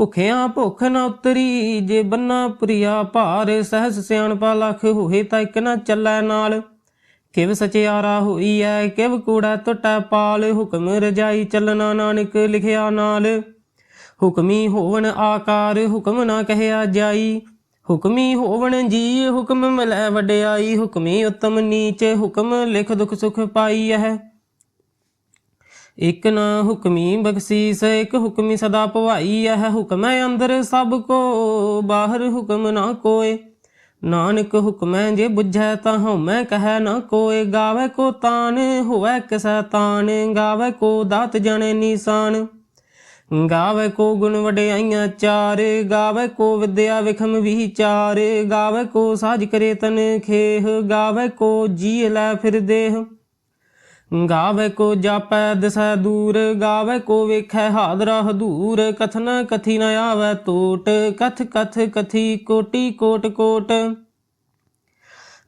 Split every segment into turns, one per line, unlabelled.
ਭੁਖਿਆਂ ਭੁੱਖ ਨਾ ਉਤਰੀ, ਜੇ ਬੰਨਾ ਪ੍ਰਿਆ ਭਾਰ, ਸਹਸ ਸਿਆਣਪਾ ਲਖ ਹੋਏ ਤਾਂ ਇੱਕ ਨਾ ਚੱਲੈ ਨਾਲ। ਕਿਵ ਸਚਿਆਰਾ ਹੋਈ ਐ ਕਿਵ ਕੂੜਾ ਟੁੱਟੈ ਪਾਲ, ਹੁਕਮ ਰਜਾਈ ਚੱਲਣਾ ਨਾਨਕ ਲਿਖਿਆ ਨਾਲ। ਹੁਕਮੀ ਹੋਵਨ ਆਕਾਰ, ਹੁਕਮ ਨਾ ਕਹਿਆ ਜਾਈ। ਹੁਕਮੀ ਹੋਵਣ ਜੀ ਹੁਕਮ ਮਿਲੈ ਵਡਿਆਈ। ਹੁਕਮੀ ਉਤਮ ਨੀਚ, ਹੁਕਮ ਲਿਖ ਦੁਖ ਸੁਖ ਪਾਈ ਹੈ ਇਕ ਨਾ ਹੁਕਮੀ ਬਖਸ਼ੀਸ, ਇਕ ਹੁਕਮੀ ਸਦਾ ਭਵਾਈ ਹੈ ਹੁਕਮੈ ਅੰਦਰ ਸਭ ਕੋ, ਬਾਹਰ ਹੁਕਮ ਨਾ ਕੋਏ। ਨਾਨਕ ਹੁਕਮੈ ਜੇ ਬੁਝੈ ਤਾਂ ਹਉਮੈ ਕਹੈ ਨਾ ਕੋਏ। ਗਾਵੇ ਕੋ ਤਾਨ, ਹੋਵੇ ਕਿਸੈ ਤਾਨ, ਗਾਵੇ ਕੋ ਦਾਤ ਜਣੇ ਨੀਸਾਨ। ਗਾਵੇ ਕੋ ਗੁਣ ਵਡਿਆਈਆਂ ਚਾਰ, ਗਾਵੇ ਕੋ ਵਿਦਿਆ ਵਿਖਮ ਵਿਚਾਰ। ਗਾਵੇ ਕੋ ਸਾਜ ਕਰੇ ਤਨ ਖੇਹ, ਗਾਵੇ ਕੋ ਜੀ ਲੈ ਫਿਰ ਦੇਹ। ਗਾਵੇ ਕੋ ਜਾਪੈ ਦਿਸੈ ਦੂਰ, ਗਾਵੇ ਕੋ ਵੇਖੈ ਹਾਦਰਾ ਹਦੂਰ ਕਥਨ ਕਥੀ ਨ ਆਵੈ ਟੋਟ ਕਥ ਕਥ ਕਥੀ ਕੋਟੀ ਕੋਟ ਕੋਟ।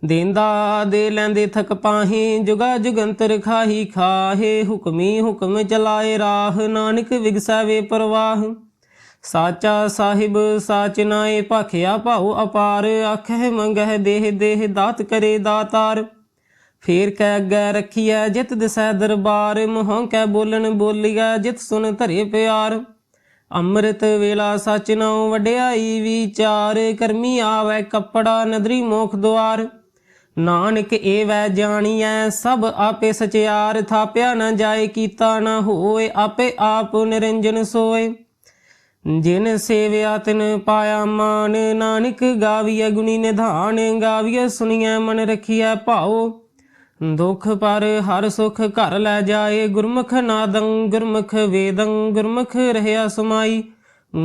ਦੇਂਦਾ ਦੇ ਲੈਂਦੇ ਥਕ ਪਾਹੀ, ਜੁਗਾ ਜੁਗੰਤਰ ਖਾਹੀ ਖਾਹੇ। ਹੁਕਮੀ ਹੁਕਮ ਚਲਾਏ ਰਾਹ, ਨਾਨਕ ਵਿਗਸੈ ਵੇ ਪ੍ਰਵਾਹ। ਸਾਚਾ ਸਾਹਿਬ, ਸਾਚ ਨਾਏ, ਭਾਖਿਆ ਭਾਉ ਅਪਾਰ। ਆਖੇ ਮੰਗਹਿ ਦੇਹ ਦੇਹ ਦਾਤ ਕਰੇ ਦਾਤਾਰ। ਫੇਰ ਕੈ ਅੱਗੇ ਰੱਖੀਐ ਜਿਤ ਦਿਸੈ ਦਰਬਾਰ, ਮੋਹ ਕੈ ਬੋਲਣ ਬੋਲੀਐ ਜਿਤ ਸੁਨ ਧਰੇ ਪਿਆਰ। ਅੰਮ੍ਰਿਤ ਵੇਲਾ ਸਚ ਨਾਉ ਵਡਿਆਈ ਵਿਚਾਰ, ਕਰਮੀ ਆਵੈ ਕੱਪੜਾ ਨਦਰੀ ਮੋਖ ਦੁਆਰ। ਨਾਨਕ ਏ ਵੈ ਜਾਣੀਐ ਸਭ ਆਪੇ ਸਚਿਆਰ, ਥਾਪਿਆ ਨਾ ਜਾਏ ਕੀਤਾ ਨਾ ਹੋਏ ਆਪੇ ਆਪ ਨਿਰੰਜਨ ਸੋਏ। ਜਿਨ ਸੇਵਿਆ ਤਿਨ ਪਾਇਆ ਮਾਨ ਨਾਨਕ ਗਾਵੀਐ ਗੁਣੀ ਨਿਧਾਨ, ਗਾਵੀਐ ਸੁਣੀਐ ਮਨ ਰਖੀਐ ਭਾਉ। ਦੁਖ ਪਰ ਹਰ ਸੁਖ ਘਰ ਲੈ ਜਾਏ, ਗੁਰਮੁਖ ਨਾਦੰ, ਗੁਰਮੁਖ ਵੇਦੰ, ਗੁਰਮੁਖ ਰਹਿਆ ਸਮਾਈ।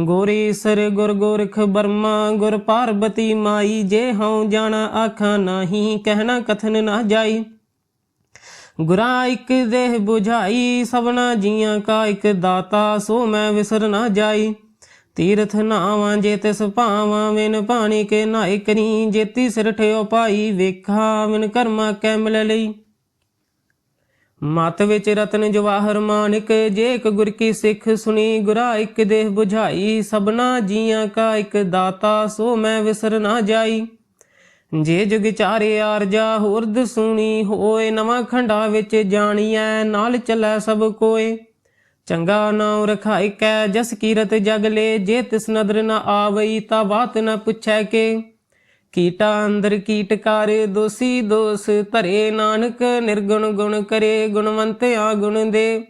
ਗੋਰੀ ਸਰ ਗੁਰ ਗੋਰਖ ਬਰਮਾ, ਗੁਰ ਪਾਰਬਤੀ ਮਾਈ। ਜੇ ਹਉ ਜਾਣਾ ਆਖਾਂ ਨਹੀਂ, ਕਹਿਣਾ ਕਥਨ ਨਾ ਜਾਈ। ਗੁਰਾ ਇਕ ਦੇਹ 부ਝਾਈ ਸਭਨਾ ਜੀਆਂ ਕਾ ਇਕ ਦਾਤਾ, ਸੋ ਮੈਂ ਵਿਸਰ ਨਾ ਜਾਈ। ਤੀਰਥ ਨਾਵਾਂ ਜੇ ਤਿਸ ਭਾਵਾਂ, ਵਿਨ ਪਾਣੀ ਕੇ ਨਾਇ ਕਰੀ। ਜੇਤੀ ਸਿਰ ਠਿਓ ਪਾਈ ਵੇਖਾ, ਵਿਨ ਕਰਮਾ ਕੈ ਮਿਲ ਲਈ। ਮਤ ਵਿੱਚ ਰਤਨ ਜਵਾਹਰ ਮਾਨਿਕ, ਜੇ ਇੱਕ ਗੁਰ ਕੀ ਸਿੱਖ ਸੁਣੀ, ਗੁਰਾ ਇੱਕ ਦੇਹ 부ਝਾਈ ਸਭਨਾ ਜੀਆਂ ਕਾ ਇੱਕ ਦਾਤਾ, ਸੋ ਮੈਂ ਵਿਸਰ ਨਾ ਜਾਈ। ਜੇ ਜੁਗ ਚਾਰੇ ਆਰਜਾ, ਹੋਰ ਦਸੂਣੀ ਹੋਏ, ਨਵਾਂ ਖੰਡਾ ਵਿੱਚ ਜਾਣੀਐ, ਨਾਲ ਚੱਲੈ ਸਭ ਕੋਏ। ਚੰਗਾ ਨਾਉ ਰਖਾਇ ਕੈ ਜਸ ਕੀਰਤ ਜਗ ਲੈ, ਜੇ ਤਿਸ ਨਦਰ ਨ ਆਵਈ ਤਾ ਬਾਤ ਨ ਪੁੱਛੈ ਕੇ। ਕੀਟਾ ਅੰਦਰ ਕੀਟਕਾਰ ਦੋਸੀ ਦੋਸ ਧਰੇ ਨਾਨਕ, ਨਿਰਗੁਣ ਗੁਣ ਕਰੇ ਗੁਣਵੰਤਿਆ ਗੁਣ ਦੇ।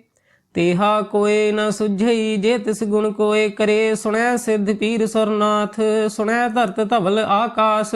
ਤੇਹਾ ਕੋਏ ਨ ਸੁਝਈ, ਜੇ ਤਿਸ ਗੁਣ ਕੋਏ ਕਰੇ, ਸੁਣੈ ਸਿੱਧ ਪੀਰ ਸੁਰਨਾਥ, ਸੁਣੈ ਧਰਤ ਧਵਲ ਆਕਾਸ।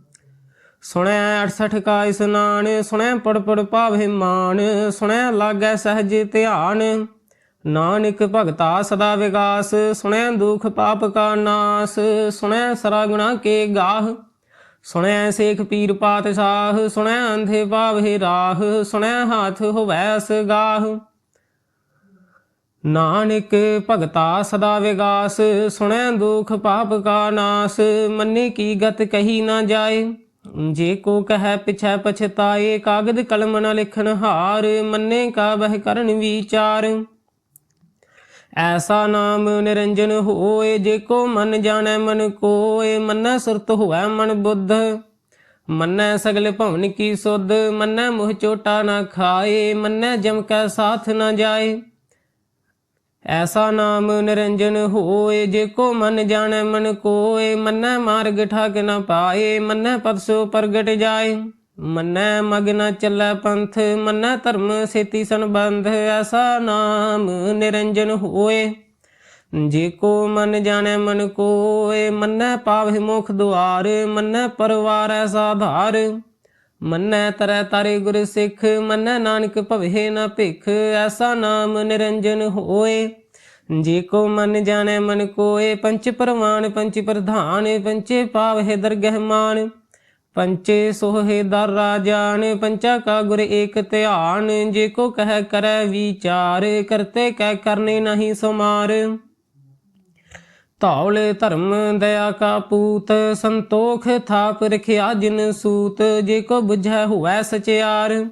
ਸੁਣੈ 68 ਕਾ ਇਸਨਾਨ ਸੁਣੈ ਪੜ ਪੜ ਪਾਵੇ ਮਾਨ, ਸੁਣੈ ਲਾਗੈ ਸਹਜ ਧਿਆਨ। ਨਾਨਕ ਭਗਤਾ ਸਦਾ ਵਿਗਾਸ, ਸੁਣੈ ਦੁਖ ਪਾਪ ਕਾ ਨਾਸ, ਸੁਣੈ ਸਰਾ ਗੁਣਾ ਕੇ ਗਾਹ। ਸੁਣੈ ਸੇਖ ਪੀਰ ਪਾਤਸ਼ਾਹ, ਸੁਣੈ ਅੰਧੇ ਪਾਵੇ ਰਾਹ, ਸੁਣੈ ਹਾਥ ਹੋਵੈ ਸਗਾਹ ਨਾਨਕ ਭਗਤਾ ਸਦਾ ਵਿਗਾਸ, ਸੁਣੈ ਦੁਖ ਪਾਪ ਕਾ ਨਾਸ, ਮੰਨੇ ਕੀ ਗਤ ਕਹੀ ਨਾ ਜਾਏ। ਜੇ ਕੋ ਕਹੈ ਪਿਛੈ ਪਛਤਾਏ, ਕਾਗਦ ਕਲਮ ਨ ਲਿਖਣ ਹਾਰ, ਮੰਨੇ ਕਾ ਬਹਿ ਕਰਨ ਵਿਚਾਰ। ਐਸਾ ਨਾਮ ਨਿਰੰਜਨ ਹੋਏ, ਜੇ ਕੋ ਮਨ ਜਾਣੈ ਮਨ ਕੋਏ, ਮੰਨੈ ਸੁਰਤ ਹੋਵੈ ਮਨ ਬੁੱਧ। ਮੰਨੈ ਸਗਲ ਭਵਨ ਕੀ ਸੁਧ, ਮੰਨੈ ਮੋਹ ਚੋਟਾ ਨਾ ਖਾਏ, ਮੰਨੈ ਜਮ ਕੈ ਸਾਥ ਨਾ ਜਾਏ। ਐਸਾ ਨਾਮ ਨਿਰੰਜਨ ਹੋਏ, ਜੇ ਕੋ ਮਨ ਜਾਣੈ, ਮਨ ਕੋਏ। ਮੰਨੈ ਮਾਰਗ ਠਾਕ ਨਾ ਪਾਏ, ਮੰਨੈ ਪਦ ਪ੍ਰਗਟ ਜਾਏ। ਮੰਨੈ ਮਗ ਚੱਲੈ ਪੰਥ, ਮੰਨੈ ਧਰਮ ਸੇਤੀ ਸੰਬੰਧ। ਐਸਾ ਨਾਮ ਨਿਰੰਜਨ ਹੋਏ, ਜੇ ਕੋ ਮਨ ਜਾਣੈ, ਮਨ ਕੋਏ। ਮੰਨੈ ਪਾਵਹਿ ਮੁਖ ਦੁਆਰ, ਮੰਨੈ ਪਰਵਾਰੈ ਸਾਧਾਰ ਮੰਨੈ ਤਰੈ ਤਾਰੇ ਗੁਰ ਸਿੱਖ, ਮੰਨੈ ਨਾਨਕ ਭਵਹਿ ਨਾ ਭਿਖ, ਐਸਾ ਨਾਮ ਨਿਰੰਜਨ ਹੋਏ। ਜੇ ਕੋ ਮਨ ਜਾਣੈ ਮਨ ਕੋਏ, ਪੰਚ ਪਰਵਾਨ, ਪੰਚ ਪ੍ਰਧਾਨ, ਪੰਚੇ ਪਾਵਹਿ ਦਰਗਹਿ ਮਾਨ। ਪੰਚੇ ਸੋਹੇ ਦਰ ਰਾਜਾਨ ਪੰਚਾ ਕਾ ਗੁਰ ਏਕ ਧਿਆਨ। ਜੇ ਕੋ ਕਹਿ ਕਰੈ ਵਿਚਾਰ, ਕਰਤੇ ਕਹਿ ਕਰਨੇ ਨਹੀਂ ਸਮਾਰ। ਧੌਲੇ ਧਰਮ ਦਇਆ ਕਾ ਪੂਤ, ਸੰਤੋਖ ਥਾਪ ਰਖਿਆ ਜਿਨ ਸੂਤ, ਜੇ ਕੋ 부ਝੈ ਹੋਵੈ ਸਚਿਆਰ।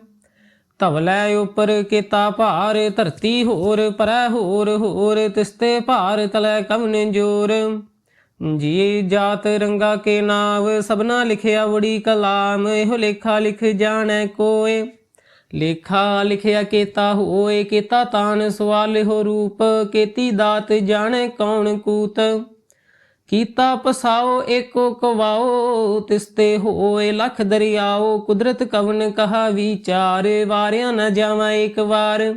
ਧਵਲੇ ਉਪਰ ਕੀਤਾ ਭਾਰ, ਧਰਤੀ ਹੋਰ ਪਰੈ ਹੋਰ ਹੋਰ ਤਿਸਤੇ ਭਾਰ ਤਲੈ ਕਵਨ ਜੋਰ। ਜੀ ਜਾਤ ਰੰਗਾ ਕੇ ਨਾਵ, ਸਭਨਾ ਲਿਖਿਆ ਵੜੀ ਕਲਾਮ, ਇਹੋ ਲੇਖਾ ਲਿਖ ਜਾਣੈ ਕੋਏ। ਲੇਖਾ ਲਿਖਿਆ ਕੀਤਾ ਹੋਏ, ਕੀਤਾ ਤਾਨ ਸਵਾਲ ਹੋ ਰੂਪ, ਕੀਤੀ ਦਾਤ ਜਾਣੈ ਕੌਣ ਕੂਤ? ਕੀਤਾ ਪਸਾਓ ਏਕੋ ਕਵਾਓ, ਤਿਸਤੇ ਹੋਏ ਲਖ ਦਰਿਆਓ, ਕੁਦਰਤ ਕਵਨ ਕਹਾ ਵਿਚਾਰ, ਵਾਰਿਆ ਨ ਜਾਵਾਂ ਇੱਕ ਵਾਰ।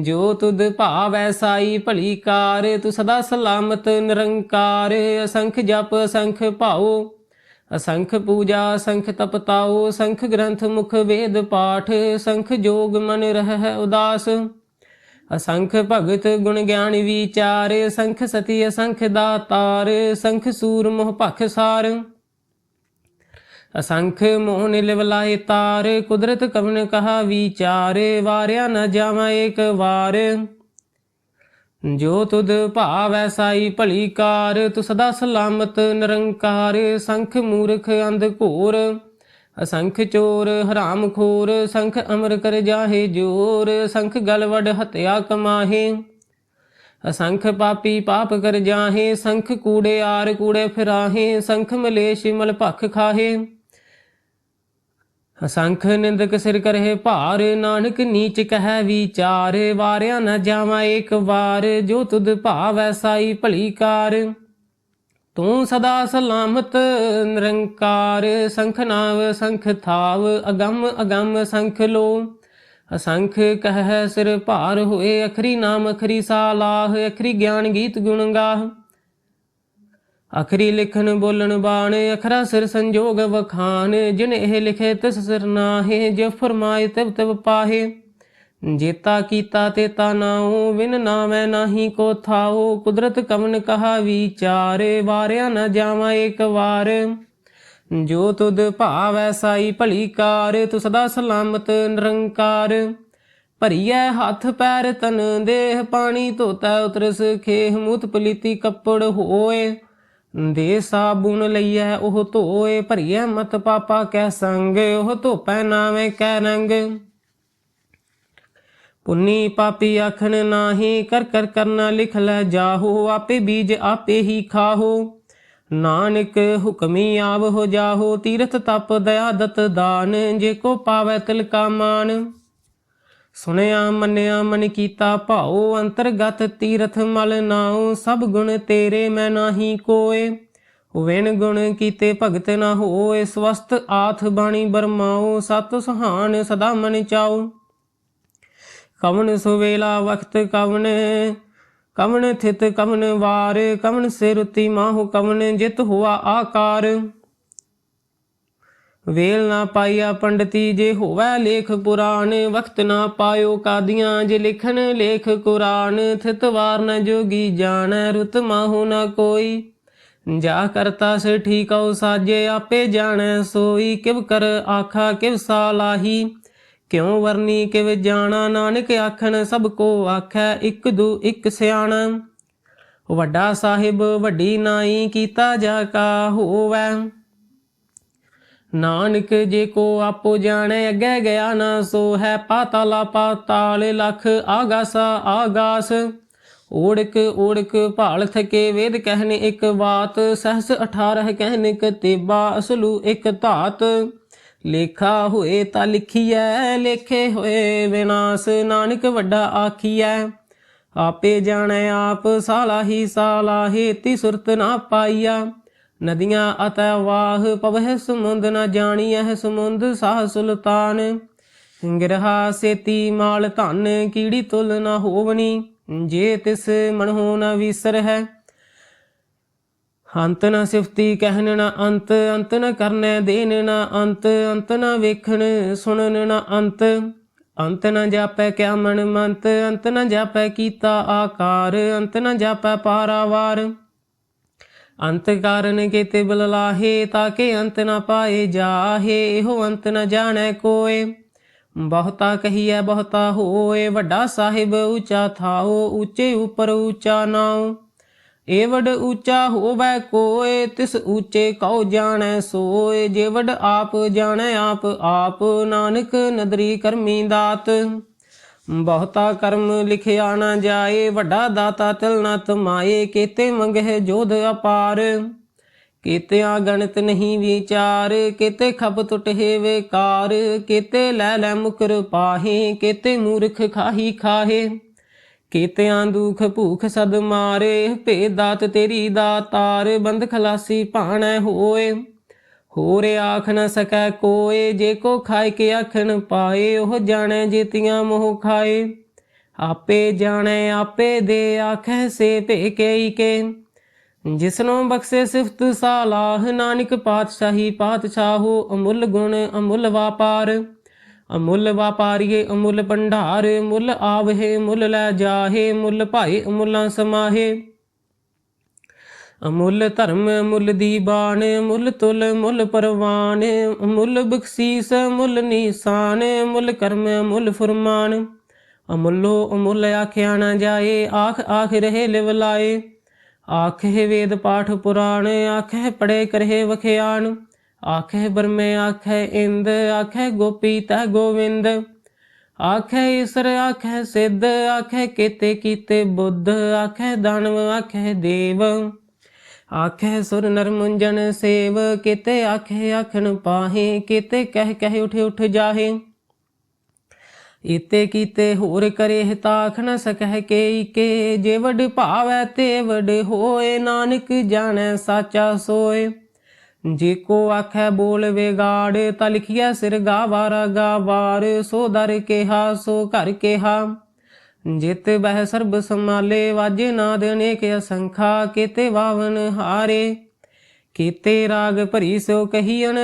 ਜੋ ਤੁਧ ਭਾਵੈ ਸਾਈ ਭਲੀ ਕਾਰ ਤੂੰ ਸਦਾ ਸਲਾਮਤ ਨਿਰੰਕਾਰ, ਅਸੰਖ ਜਪ ਅਸੰਖ ਭਾਓ। ਅਸੰਖ ਪੂਜਾ, ਅਸੰਖ ਤਪਤਾਉ, ਅਸੰਖ ਗ੍ਰੰਥ ਮੁਖ ਵੇਦ ਪਾਠ, ਅਸੰਖ ਜੋਗ ਮਨ ਰਹਿ ਉਦਾਸ। ਅਸੰਖ ਭਗਤ ਗੁਣ ਗਿਆਨ ਵਿਚਾਰ, ਅਸੰਖ ਸਤੀ, ਅਸੰਖ ਦਾਤਾਰ, ਅਸੰਖ ਸੂਰ ਮੋਹ ਭਖ ਸਾਰ। ਅਸੰਖ ਮੋਹ ਨਿਲਵਲਾਏ ਤਾਰ, ਕੁਦਰਤ ਕਵਨ ਕਹਾ ਵਿਚਾਰ, ਵਾਰਿਆ ਨ ਜਾਵਾਂ ਏਕ ਵਾਰ। ਜੋ ਤੁਧ ਭਾਵੈ ਸਾਈ ਭਲੀ ਕਾਰ ਤੂੰ ਸਦਾ ਸਲਾਮਤ ਨਿਰੰਕਾਰ, ਸੰਖ ਮੂਰਖ ਅੰਧ ਘੋਰ, ਅਸੰਖ ਚੋਰ ਹਰਾਮ ਖੋਰ, ਸੰਖ ਅਮਰ ਕਰ ਜਾਹੇ ਜੋਰ, ਸੰਖ ਗਲਵੜ ਹਤਿਆ ਕਮਾਹੇ, ਅਸੰਖ ਪਾਪੀ ਪਾਪ ਕਰ ਜਾਹੇ, ਸੰਖ ਕੂੜੇ ਆਰ ਕੂੜੇ ਫਿਰਾਹੇ, ਸੰਖ ਮਲੇਸ਼ ਮਲ ਭਖ ਖਾਹੇ। ਅਸੰਖ ਨਿੰਦਕ ਸਿਰ ਕਰਹਿ ਭਾਰ, ਨਾਨਕ ਨੀਚ ਕਹਿ ਵਿਚਾਰ, ਵਾਰਿਆ ਨ ਜਾਵਾਂ ਏਕ ਵਾਰ, ਜੋ ਤੁਧ ਭਾਵੈ ਸਾਈ ਭਲੀ ਕਾਰ। ਤੂੰ ਸਦਾ ਸਲਾਮਤ ਨਿਰੰਕਾਰ, ਸੰਖ ਨਾਵ, ਸੰਖ ਥਾਵ, ਅਗੰਮ ਅਗੰਮ ਸੰਖ ਲੋ। ਅਸੰਖ ਕਹਿ ਸਿਰ ਭਾਰ ਹੋਏ, ਅਖਰੀ ਨਾਮ, ਅਖਰੀ ਸਾਲਾਹ, ਅਖਰੀ ਗਿਆਨ ਗੀਤ ਗੁਣ ਗਾਹ। ਅਖਰੀ ਲਿਖਨ ਬੋਲਣ ਬਾਣ, ਅਖਰਾ ਸਿਰ ਸੰਜੋਗ ਵਖਾਨ ਜਿਨ ਇਹ ਲਿਖੇ ਤਿਸ ਸਿਰ ਨਾਹੇ ਜੇ ਫਰਮਾਏ ਤਿਵ ਤਿਵ ਪਾਹੇ। ਜੇਤਾ ਕੀਤਾ ਤੇਤਾ ਨਾਉ ਵਿਨ ਨਾਮੈ ਨਾਹੀ ਕੋ ਥਾਉ, ਕੁਦਰਤ ਕਵਨ ਕਹਾ ਵਿਚਾਰੇ, ਵਾਰਿਆ ਨ ਜਾਵਾਂ ਏਕ ਵਾਰ। ਜੋ ਤੁਧ ਭਾਵੈ ਸਾਈ ਭਲੀ ਕਾਰ ਤੂੰ ਸਦਾ ਸਲਾਮਤ ਨਿਰੰਕਾਰ। ਭਰੀਐ ਹੱਥ ਪੈਰ ਤਨ ਦੇਹ ਪਾਣੀ ਧੋਤਾ ਉਤਰਸ, ਖੇਹ ਮੂਤ ਪਲੀਤੀ ਕੱਪੜ ਹੋਏ। ਦੇ ਸਾਬੂਨ ਲਈਐ, ਉਹ ਧੋਏ ਭਰੀਐ ਮਤ ਪਾਪਾ ਕੈ ਸੰਗ, ਉਹ ਧੋਪੈ ਨਾਵੇਂ ਕੈ ਰੰਗ। ਪੁੰਨੀ ਪਾਪੀ ਆਖਣ ਨਾਹੀ, ਕਰ ਕਰ ਕਰਨਾ ਲਿਖ ਲੈ ਜਾਹੋ, ਆਪੇ ਬੀਜ ਆਪੇ ਹੀ ਖਾਹੋ। ਨਾਨਕ ਹੁਕਮੀ ਆਵ ਹੋ ਜਾਹੋ, ਤੀਰਥ ਤਪ ਦਇਆ ਦਤ ਦਾਨ, ਜੇ ਕੋ ਪਾਵੈ ਤਿਲ ਕਾ ਮਾਨ। ਸੁਣਿਆ, ਮੰਨਿਆ, ਮਨ ਕੀਤਾ ਭਾਉ, ਅੰਤਰਗਤ ਤੀਰਥ ਮਲ ਨਾਉ, ਸਭ ਗੁਣ ਤੇਰੇ ਮੈਂ ਨਾਹੀ ਕੋਏ। ਵਿਣ ਗੁਣ ਕੀਤੇ ਭਗਤ ਨਾ ਹੋਏ ਸਵਸਤ ਆਥ ਬਾਣੀ ਬਰਮਾਉ, ਸਤ ਸੁਹਾਨ ਸਦਾ ਮਨ ਚਾਉ। ਕਵਣ ਸੁਵੇਲਾ ਵਖਤ ਕਵਨ ਕਵਨ ਥਿਤ ਕਵਨ ਵਾਰ ਕਵਨ ਸਿਰਤੀ ਮਾਹੁ ਕਵਨ ਜਿਤ ਹੁਆ ਆਕਾਰ। ਵੇਲ ਨਾ ਪਾਈਆ ਪੰਡਤੀ ਜੇ ਹੋਵੈ ਲੇਖ ਪੁਰਾਣ ਵਕਤ ਨਾ ਪਾਇਓ ਕਾਦੀਆਂ ਜੇ ਲਿਖਣ ਲੇਖ ਕੁਰਾਨ, ਥਿਤ ਨ ਜੋਗੀ ਜਾਣੈ ਰੁਤ ਮਾਹੁ ਨ ਕੋਈ। ਜਾ ਕਰਤਾ ਸੇ ਠੀਕਉ ਸਾਜੇ, ਆਪੇ ਜਾਣੈ ਸੋਈ, ਕਿਵ ਕਰ ਆਖਾ ਕਿਵ ਸਾਲਾਹੀ ਕਿਉ ਵਰਨੀ ਕਿਵ ਜਾਣਾ, ਨਾਨਕ ਆਖਣ ਸਭ ਕੋ ਆਖੈ ਇੱਕ ਦੂ ਇੱਕ ਸਿਆਣਾ। ਵੱਡਾ ਸਾਹਿਬ, ਵੱਡੀ ਨਾਈ ਕੀਤਾ ਜਾ ਕਾ ਹੋਵੈ। ਨਾਨਕ ਜੇ ਕੋ ਆਪੋ ਜਾਣੈ, ਅੱਗੇ ਗਿਆ ਨਾ ਸੋ ਹੈ ਪਾਤਾਲਾ ਪਾਤਾਲ ਲਖ ਆਗਾਸਾ ਆਗਾਸ। ਓੜਕ ਓੜਕ ਭਾਲ ਥਕੇ ਵੇਦ ਕਹਿਨੇ ਇੱਕ ਬਾਤ, ਸਹਸ 18 ਕਹਿਨੇ ਕਤੇਬਾ ਅਸਲੂ ਇੱਕ ਧਾਤ। ਲੇਖਾ ਹੋਏ ਤਾਂ ਲਿਖੀਐ, ਲੇਖੇ ਹੋਏ ਵਿਨਾਸ਼, ਨਾਨਕ ਵੱਡਾ ਆਖੀਐ। ਆਪੇ ਜਾਣੈ ਆਪ, ਸਾਲਾਹੀ ਸਾਲਾਹੇ, ਤੀ ਸੁਰਤ ਨਾ ਪਾਈਆ ਨਦੀਆਂ ਅਤੈ ਵਾਹ ਪਵਹਿ ਸਮੁੰਦ ਨ ਜਾਣੀਐ ਸਮੁੰਦ ਸਾਹ ਸੁਲਤਾਨ। ਗਿਰਹਾ ਸੇਤੀ ਮਾਲ ਧਨ ਕੀੜੀ ਤੁਲ ਨ ਹੋਵਣੀ, ਜੇ ਤਿਸ ਮਨਹੁ ਨ ਵੀਸਰ ਹੈ ਅੰਤ ਨ ਸਿਫਤੀ ਕਹਿਣ ਨ ਅੰਤ ਅੰਤ ਨ ਕਰਨੈ ਦੇਨ ਨ ਅੰਤ ਅੰਤ ਨ ਵੇਖਣ ਸੁਣਨ ਨ ਅੰਤ। ਅੰਤ ਨ ਜਾਪੈ ਕਿਆ ਮਨ ਮੰਤ, ਅੰਤ ਨ ਜਾਪੈ ਕੀਤਾ ਆਕਾਰ, ਅੰਤ ਨ ਜਾਪੈ ਪਾਰਾਵਾਰ। ਅੰਤ ਕਾਰਨ ਕੀਤੇ ਬਲਲਾਹੇ ਤਾਕੇ ਅੰਤ ਨ ਪਾਏ ਜਾਹੇ, ਇਹੋ ਅੰਤ ਨ ਜਾਣੈ ਕੋਏ। ਬਹੁਤਾ ਕਹੀਐ, ਬਹੁਤਾ ਹੋਏ, ਵੱਡਾ ਸਾਹਿਬ ਉੱਚਾ ਥਾਓ, ਉੱਚੇ ਉਪਰ ਉੱਚਾ ਨਾਉ। ਏ ਉੱਚਾ ਹੋਵੈ ਕੋਏ, ਤਿਸ ਉੱਚੇ ਕਉ ਜਾਣੈ ਸੋਏ। ਜੇ ਆਪ ਜਾਣੈ, ਆਪ ਆਪ ਨਾਨਕ ਨਦਰੀ ਕਰਮੀ ਦਾਤ। ਬਹੁਤਾ ਕਰਮ ਲਿਖਿਆ ਨਾ ਜਾਏ, ਵੱਡਾ ਦਾਤਾ ਤਿਲ ਨਾ ਤਮਾਏ ਕੀਤੇ ਮੰਗਹਿ ਜੋਧ ਅਪਾਰ। ਕੀਤਿਆਂ ਗਣਿਤ ਨਹੀਂ ਵਿਚਾਰ, ਕੀਤੇ ਖਪ ਟੁਟੇ ਵੇਕਾਰ। ਕੀਤੇ ਲੈ ਲੈ ਮੁਕਰ ਪਾਹੇ, ਕੀਤੇ ਮੂਰਖ ਖਾਹੀ ਖਾਹੇ। ਕੀਤਿਆਂ ਦੁਖ ਭੂਖ ਸਦ ਮਾਰੇ, ਭੇਦ ਦਾਤ ਤੇਰੀ ਦਾਤਾਰ, ਬੰਦ ਖਲਾਸੀ ਭਾਣੈ ਹੋਏ। ਹੋਰ ਆਖ ਨ ਸਕੈ ਕੋਏ, ਜੇ ਕੋ ਖਾਇ ਕੇ ਆਖਣ ਪਾਏ, ਉਹ ਜਾਣੈ ਜੀਤੀਆਂ ਮੋਹ ਖਾਏ। ਆਪੇ ਜਾਣੈ, ਆਪੇ ਦੇ ਆਖੈ ਸੇ ਭੇ ਕੇਈ ਕੇ। ਜਿਸਨੋਂ ਬਖਸ਼ੇ ਸਿਫਤ ਸਾਲਾਹ, ਨਾਨਕ ਪਾਤਸ਼ਾਹੀ ਪਾਤਸ਼ਾਹੋ, ਅਮੁੱਲ ਗੁਣ ਅਮੁੱਲ ਵਾਪਾਰ। ਅਮੁੱਲ ਵਾਪਾਰੀਏ ਅਮੁੱਲ ਭੰਡਾਰ, ਮੁੱਲ ਆਵਹੇ ਮੁੱਲ ਲੈ ਜਾਹੇ, ਮੁੱਲ ਭਾਏ ਅਮੁੱਲਾਂ ਸਮਾਹੇ। ਅਮੁੱਲ ਧਰਮ ਮੁੱਲ ਦੀ ਬਾਣ, ਮੁੱਲ ਤੁਲ, ਮੁੱਲ ਪਰਵਾਨ ਮੁੱਲ ਬਖਸ਼ੀਸ, ਮੁੱਲ ਨੀਸਾਨ, ਮੁੱਲ ਕਰਮ, ਮੁੱਲ ਫਰਮਾਨ। ਅਮੁੱਲੋ ਅਮੁੱਲ ਆਖਿਆ ਨਾ ਜਾਏ, ਆਖ ਆਖ ਰਹੇ ਲਿਵਲਾਏ ਆਖੇ ਵੇਦ ਪਾਠ ਪੁਰਾਣ ਆਖੇ ਪੜੇ ਕਰਹਿ ਵਖਿਆਣ। ਆਖੇ ਬਰਮੇ ਆਖੇ ਇੰਦ ਆਖੇ ਗੋਪੀ ਤੈ ਗੋਵਿੰਦ। ਆਖੇ ਈਸਰ ਆਖੇ ਸਿੱਧ ਆਖੇ ਕੀਤੇ ਕੀਤੇ ਬੁੱਧ ਆਖੇ ਦਾਨਵ ਆਖੇ ਦੇਵ। ਆਖੇ ਸੁਰ ਨਰ ਮੁੰਜਨ ਸੇਵ, ਕੀਤੇ ਆਖੇ ਆਖਣ ਪਾਹੇ, ਕੀਤੇ ਕਹਿ ਕਹਿ ਉਠ ਉਠ ਜਾਹੇ। ਇਤੇ ਕੀਤੇ ਹੋਰ ਕਰੇ ਤਾਖ ਨ ਸਕਹਿ ਕੇ ਕੇ, ਜੇ ਵਡ ਭਾਵੈ ਤੇ ਵਡ ਹੋਏ, ਨਾਨਕ ਜਾਣੈ ਸਾਚਾ ਸੋਏ। ਜੇ ਕੋ ਆਖੈ ਬੋਲ ਵਿਗਾੜ, ਤਾਂ ਲਿਖਿਆ ਸਿਰ ਗਾਵਾਰਾ ਗਾਵਾਰ, ਸੋ ਦਰ ਕਿਹਾ, ਸੋ ਘਰ ਕਿਹਾ। ਜਿਤ ਬਹਿ ਸਰਬ ਸਮਾਲੇ ਵਾਜੇ ਨਾਦ ਅਨੇਕ ਅਸੰਖਾ, ਕੀਤੇ ਵਾਵਨ ਹਾਰੇ। ਕੀਤੇ ਰਾਗ ਭਰੀ ਸੋ ਕਹੀਣ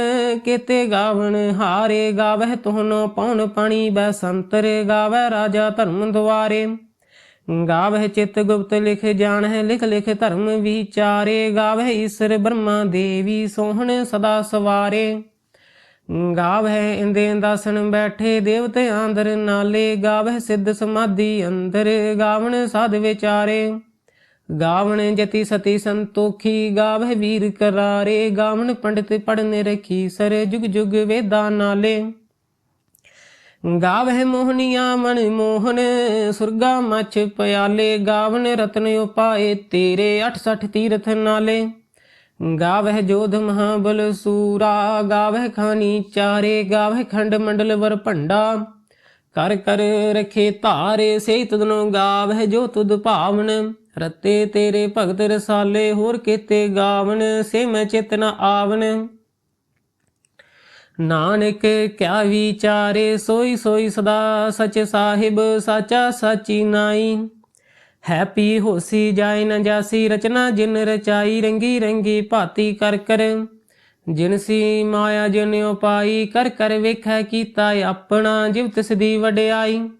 ਕੀਤੇ ਗਾਵਣ ਹਾਰੇ। ਗਾਵਹਿ ਤੁਹਨੋ ਪਉਣ ਪਾਣੀ ਬੈ ਸੰਤਰ ਗਾਵੈ ਰਾਜਾ ਧਰਮ ਦੁਆਰੇ। ਗਾਵਹਿ ਚਿਤ ਗੁਪਤ ਲਿਖ ਜਾਣਹਿ, ਲਿਖ ਲਿਖ ਧਰਮ ਵਿਚਾਰੇ। ਗਾਵਹਿ ਈਸ਼ਰ ਬ੍ਰਹਮਾ ਦੇਵੀ ਸੋਹਣ ਸਦਾ ਸਵਾਰੇ। ਗਾਵਹਿ ਇੰਦੇ ਦਾਸਨ ਬੈਠੇ ਦੇਵਤੇ ਆਂਦਰ ਨਾਲੇ, ਗਾਵਹਿ ਸਿੱਧ ਸਮਾਧੀ ਅੰਦਰ, ਗਾਵਣ ਸਾਧ ਵਿਚਾਰੇ। ਗਾਵਣ ਜਤੀ ਸਤੀ ਸੰਤੋਖੀ, ਗਾਵਹਿ ਵੀਰ ਕਰਾਰੇ। ਗਾਵਣ ਪੰਡਿਤ ਪੜਨ ਰਖੀ ਸਰ ਜੁਗ ਜੁਗ ਵੇਦਾ ਨਾਲੇ। ਗਾਵਹਿ ਮੋਹਨੀਆਂ ਮਨ ਮੋਹਨ, ਸੁਰਗਾ ਮਛ ਪਿਆਲੇ। ਗਾਵਨ ਰਤਨ ਉਪਾਏ ਤੇਰੇ 68 ਤੀਰਥ ਨਾਲੇ। ਗਾਵਹਿ ਜੋਧ ਮਹਾਬਲ ਸੂਰਾ, ਗਾਵਹਿ ਖਾਨੀ ਚਾਰੇ, ਗਾਵਹਿ ਖੰਡ ਮੰਡਲ ਵਰ ਭੰਡਾ। ਕਰ ਕਰ ਰਖੇ ਧਾਰੇ ਸੇ ਤਦਨੋ ਗਾਵਹਿ ਜੋ ਤੁਧ ਭਾਵਨ। ਰਤੇ ਤੇਰੇ ਭਗਤ ਰਸਾਲੇ, ਹੋਰ ਕੀਤੇ ਗਾਵਨ, ਸੇ ਮੈਂ ਚਿਤਨ ਆਵਨ। ਨਾਨਕ ਕਿਆ ਵਿਚਾਰੇ, ਸੋਈ ਸੋਈ ਸਦਾ ਸਚ ਸਾਹਿਬ, ਸਾਚਾ ਸਾਚੀ ਨਾਈ। ਹੈਪੀ ਹੋਸੀ ਜਾਇ ਨ ਜਾਸੀ ਰਚਨਾ ਜਿਨ ਰਚਾਈ ਰੰਗੀ ਰੰਗੀ ਭਾਤੀ ਕਰ ਕਰ। ਜਿਨਸੀ ਮਾਇਆ ਜਿਨ ਉਪਾਈ ਕਰ ਕਰ ਵੇਖੈ ਕੀਤਾ ਆਪਣਾ ਜਿਵ ਤਿਸ ਦੀ ਵਡਿਆਈ।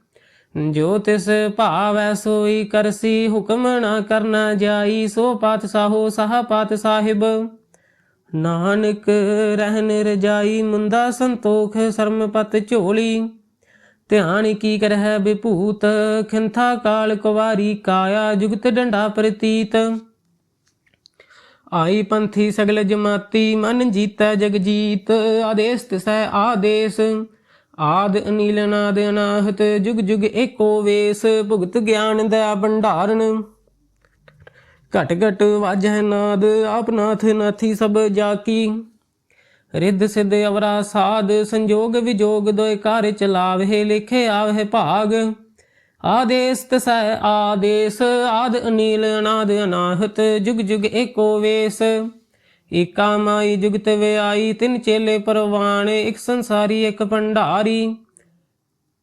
ਜੋ ਤਿਸ ਭਾਵੈ ਸੋਈ ਕਰਸੀ ਹੁਕਮ ਨਾ ਕਰਨਾ ਜਾਈ, ਸੋ ਪਾਤ ਸਾਹੋ ਸਾਹ ਪਾਤ ਸਾਹਿਬ। ਨਾਨਕ ਰਹਿਨ ਰਜਾਈ ਮੁੰਦਾ ਸੰਤੋਖ ਸਰਮਪਤ ਝੋਲੀ। ਧਿਆਨ ਕੀ ਕਰਹਿ ਬਿਭੂਤ ਖਿੰਥਾ ਕਾਲ ਕੁਵਾਰੀ ਕਾਇਆ ਜੁਗਤ ਡੰਡਾ ਪ੍ਰਤੀਤ। ਆਈ ਪੰਥੀ ਸਗਲ ਜਮਾਤੀ, ਮਨ ਜੀਤੈ ਜਗ ਜੀਤ, ਆਦੇਸ ਤਿਸੈ ਆਦੇਸ। ਆਦ ਅਨੀਲ ਨਾਦ ਅਨਾਹਤ, ਜੁਗ ਜੁਗ ਏਕੋ ਵੇਸ, ਭੁਗਤ ਗਿਆਨ ਦਾ ਭੰਡਾਰਨ। ਘਟ ਘਟ ਵਾਜੈ ਨਾਦ ਆਪਨਾਥ ਨਾਥੀ ਸਭ ਜਾ ਰਿੱਧ ਸਿੱਧ ਅਵਰਾ ਸਾਧ ਸੰਜੋਗ ਵਿਜੋਗ ਦੋਇ ਕਾਰ ਚਲਾਵੇ ਲਿਖੇ ਆਵੇ ਭਾਗ। ਆਦੇਸ ਤਸੈ ਆਦੇਸ, ਆਦ ਅਨੀਲ, ਅਨਾਦ ਅਨਾਹਤ, ਜੁਗ ਜੁਗ ਏਕੋ ਵੇਸ। ਏਕਾ ਮਾਈ ਜੁਗਤ ਵਿਆਈ, ਤਿੰਨ ਚੇਲੇ ਪਰਵਾਨ ਇੱਕ ਸੰਸਾਰੀ, ਇੱਕ ਭੰਡਾਰੀ।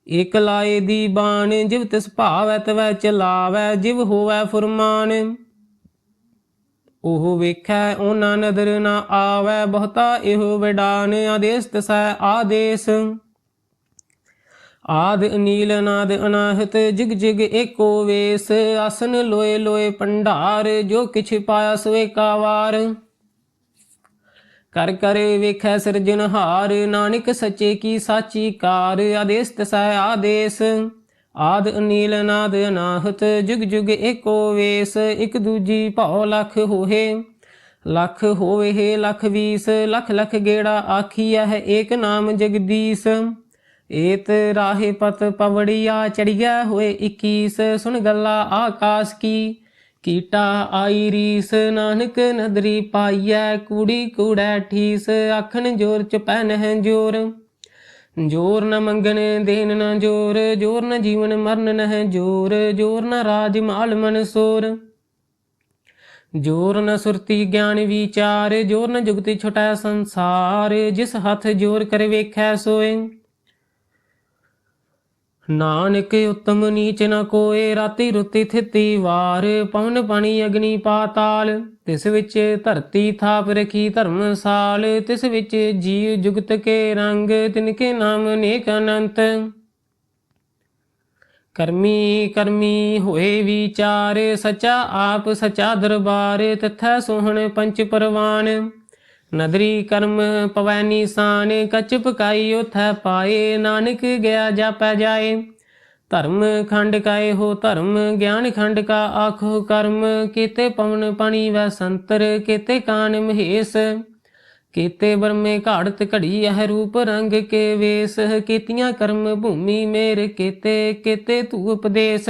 ਇਕ ਲਾਏ ਦੀ ਬਾਣ, ਜਿਵ ਤਿਸ ਭਾਵੈ ਤਵੈ ਚਲਾਵੈ, ਜਿਵ ਹੋਵੈ ਫੁਰਮਾਨ। ਉਹ ਵੇਖੈ, ਉਹਨਾਂ ਨਦਰ ਨਾ ਆਵੈ, ਬਹੁਤਾ ਇਹੋ ਵਿਡਾਨ ਆਦੇਸ ਤਸੈ ਆਦੇਸ। ਆਦ ਅਨੀਲ ਨਾਦ ਅਨਾਹਤ, ਜਿਗ ਜਿਗ ਏਕੋ ਵੇਸ, ਆਸਨ ਲੋਏ ਲੋਏ ਭੰਡਾਰ, ਜੋ ਕਿਛ ਪਾਇਆ ਸੋਏ ਕਾਵਾਰ। ਕਰ ਕਰ ਵੇਖੈ ਸਿਰਜਨਹਾਰ ਨਾਨਕ ਸੱਚੇ ਕੀ ਸਾਚੀ ਕਾਰ ਆਦੇਸ ਤਸੈ ਆਦੇਸ। ਆਦ ਅਨੀਲ ਨਾਦ ਅਨਾਹਤ, ਜੁਗ ਜੁਗ ਏਕੋ ਵੇਸ, ਇਕ ਦੂਜੀ ਭਉ ਲਖ ਹੋਏ ਲਖ ਹੋਵੇ ਲਖ ਵੀਸ, ਲਖ ਲਖ ਗੇੜਾ ਆਖੀਐ ਹੈ ਏਕ ਨਾਮ ਜਗਦੀਸ਼। ਏਤ ਰਾਹੇ ਪਤ ਪਵੜੀਆ ਚੜੀਆ ਹੋਏ 21 ਸੁਣ ਗੱਲਾ ਆਕਾਸ਼ ਕੀ। ਕੀਟਾ ਆਈ ਰੀਸ, ਨਾਨਕ ਨਦਰੀ ਪਾਈਐ, ਕੂੜੀ ਕੂੜੈ ਠੀਸ, ਆਖਣ ਜੋਰ ਚ ਪਹਿਨਹਿ ਜੋਰ। ਜੋਰ ਨ ਮੰਗਣ ਦੇਨ ਨ ਜੋਰ ਜੋਰ ਨ ਜੀਵਨ ਮਰਨ ਨਹਿ ਜੋਰ ਜੋਰ ਨ ਰਾਜ ਮਾਲ ਮਨ ਸੋਰ। ਜੋਰ ਨ ਸੁਰਤੀ ਗਿਆਨ ਵਿਚਾਰ, ਜੋਰ ਨ ਜੁਗਤੀ ਛੁਟੈ ਸੰਸਾਰ, ਜਿਸ ਹੱਥ ਜੋਰ ਕਰ ਵੇਖੈ ਸੋਏ। ਨਾਨਕ ਉਤਮ ਨੀਚ ਨ ਕੋਏ, ਰਾਤੀ ਰੁੱਤੀ ਥਿਤੀ ਵਾਰ, ਪਵਨ ਪਾਣੀ ਅਗਨੀ ਪਾਤਾਲ ਤਿਸ ਵਿੱਚ ਧਰਤੀ ਥਾਪ ਰਖੀ ਧਰਮਸਾਲ ਤਿਸ ਵਿੱਚ ਜੀਵ ਜੁਗਤ ਕੇ ਰੰਗ ਤਿਨਕੇ ਨਾਮ ਨੇਕ ਅਨੰਤ। ਕਰਮੀ ਕਰਮੀ ਹੋਏ ਵਿਚਾਰ, ਸਚਾ ਆਪ ਸਚਾ ਦਰਬਾਰ, ਤਥਾ ਸੋਹਣ ਪੰਚ ਪਰਵਾਨ। ਨਦਰੀ ਕਰਮ ਪਵੈ ਨੀਸਾਨ ਕਚ ਪਕਾਈ ਉਥੈ ਪਾਏ, ਨਾਨਕ ਗਿਆ ਜਾਪੈ ਜਾਏ। ਧਰਮ ਖੰਡ ਕਾਏ ਹੋ ਧਰਮ, ਗਿਆਨ ਖੰਡ ਕਾ ਆਖੋ ਕਰਮ। ਕੀਤੇ ਪਵਨ ਪਾਣੀ ਵੈ ਸੰਤਰ, ਕੀਤੇ ਕਾਨ ਮਹੇਸ਼। ਕੀਤੇ ਬਰਮੇ ਘਾੜਤ ਘੜੀ ਇਹ ਰੂਪ ਰੰਗ ਕੇ ਵੇਸ। ਕੀਤੀਆਂ ਕਰਮ ਭੂਮੀ ਮੇਰ ਕੀਤੇ ਕੀਤੇ ਤੂ ਉਪਦੇਸ਼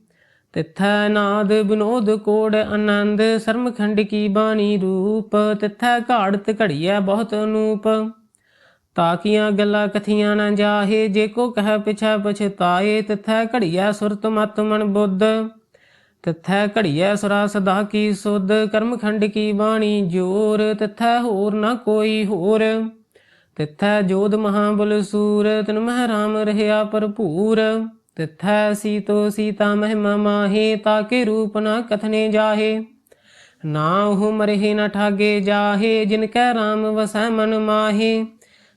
ਤਿਥੈ ਨਾਦ ਬਿਨੋਦ ਕੋੜ ਆਨੰਦ ਸਰਮਖੰਡ ਕੀ ਬਾਣੀ ਰੂਪ, ਤਿਥੈ ਘਾੜਤ ਘੜੀਐ ਬਹੁਤ ਅਨੂਪ। ਤਾਕੀਆਂ ਗੱਲਾਂ ਕਥੀਆਂ ਨਾ ਜਾਹੇ, ਜੇ ਕੋ ਕਹਿ ਪਿਛੈ ਪਛਤਾਏ, ਤਿਥੈ ਘੜੀਐ ਸੁਰਤ ਮਤ ਮਨ ਬੁੱਧ। ਤਿਥੈ ਘੜੀਐ ਸੁਰਾ ਸਦਾ ਕੀ ਸੁਧ, ਕਰਮਖੰਡ ਕੀ ਬਾਣੀ ਜੋਰ, ਤਿਥੈ ਹੋਰ ਨਾ ਕੋਈ ਹੋਰ। ਤਿਥੈ ਜੋਧ ਮਹਾਬਲ ਸੂਰ, ਤਨ ਮਹਿ ਰਾਮ ਰਹਿਆ ਭਰਪੂਰ। ਤਿਥੈ ਸੀਤੋ ਸੀਤਾ ਮਹਿਮਾ ਮਾਹੇ, ਤਾਕੇ ਰੂਪ ਨਾ ਕਥਨੇ ਜਾਹੇ। ਨਾ ਉਹ ਮਰਹਿ ਨ ਠਾਗੇ ਜਾਹੇ, ਜਿਨ ਕੈ ਰਾਮ ਵਸੈ ਮਨ ਮਾਹੇ।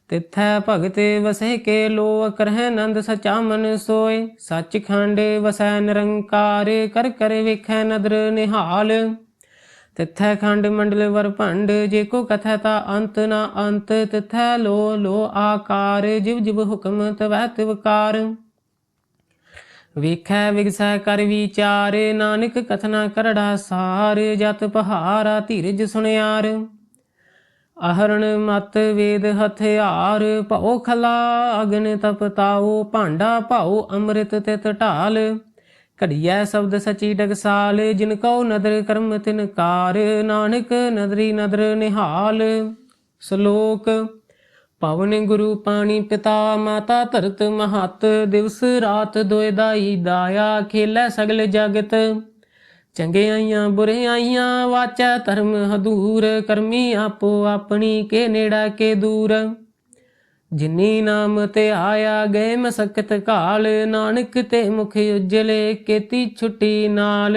ਤਿਥੈ ਭਗਤ ਵਸੈ ਕੇ ਲੋ ਕਰਹਿ ਨੰਦ ਸਚਾ ਮਨ ਸੋਏ। ਸੱਚਖੰਡ ਵਸੈ ਨਿਰੰਕਾਰ, ਕਰ ਕਰ ਵੇਖੈ ਨਦਰ ਨਿਹਾਲ। ਤਿਥੈ ਖੰਡ ਮੰਡਲ ਵਰ ਭੰਡ, ਜੇ ਕੋ ਕਥੈ ਤਾ ਅੰਤ ਨਾ ਅੰਤ। ਤਿਥੈ ਲੋ ਲੋ ਆਕਾਰ, ਜਿਵ ਜਿਵ ਹੁਕਮ ਤਵੈ ਤਿਵਕਾਰ। ਵੇਖੈ ਵਿਗਸੈ ਕਰ ਵਿਚਾਰ, ਨਾਨਕ ਕਥਨਾ ਕਰੜਾ ਸਾਰ, ਜਤ ਪਹਾਰਾ ਧੀਰਜ ਸੁਣਿਆਰ। ਅਹਰਣ ਮਤ ਵੇਦ ਹਥਿਆਰ, ਭਉ ਖਲਾ ਅਗਨ ਤਪਤਾਓ ਭਾਂਡਾ ਭਾਉ ਅੰਮ੍ਰਿਤ ਤਿਤ ਢਾਲ। ਘੜੀਐ ਸ਼ਬਦ ਸਚੀ ਡਗਸਾਲ, ਜਿਨ ਕਉ ਨਦਰ ਕਰਮ ਤਿਨ ਕਾਰ ਨਾਨਕ ਨਦਰੀ ਨਦਰ ਨਿਹਾਲ। ਸ਼ਲੋਕ ਪਵਨ ਗੁਰੂ ਪਾਣੀ ਪਿਤਾ ਮਾਤਾ ਧਰਤ ਮਹਤ, ਦਿਵਸ ਰਾਤ ਦੋਇ ਦਾਈ ਦਾਇਆ, ਖੇਲੇ ਸਗਲ ਜਗਤ। ਚੰਗਿਆਈਆਂ ਬੁਰਿਆਈਆਂ ਵਾਚੈ ਧਰਮ ਹਦੂਰ, ਕਰਮੀ ਆਪੋ ਆਪਣੀ, ਕੇ ਨੇੜਾ ਕੇ ਦੂਰ। ਜਿਨੀ ਨਾਮ ਤੇ ਆਇਆ ਗਏ ਮਸਕਤ ਕਾਲ, ਨਾਨਕ ਤੇ ਮੁਖ ਉਜਲੇ, ਕੀਤੀ ਛੁੱਟੀ ਨਾਲ।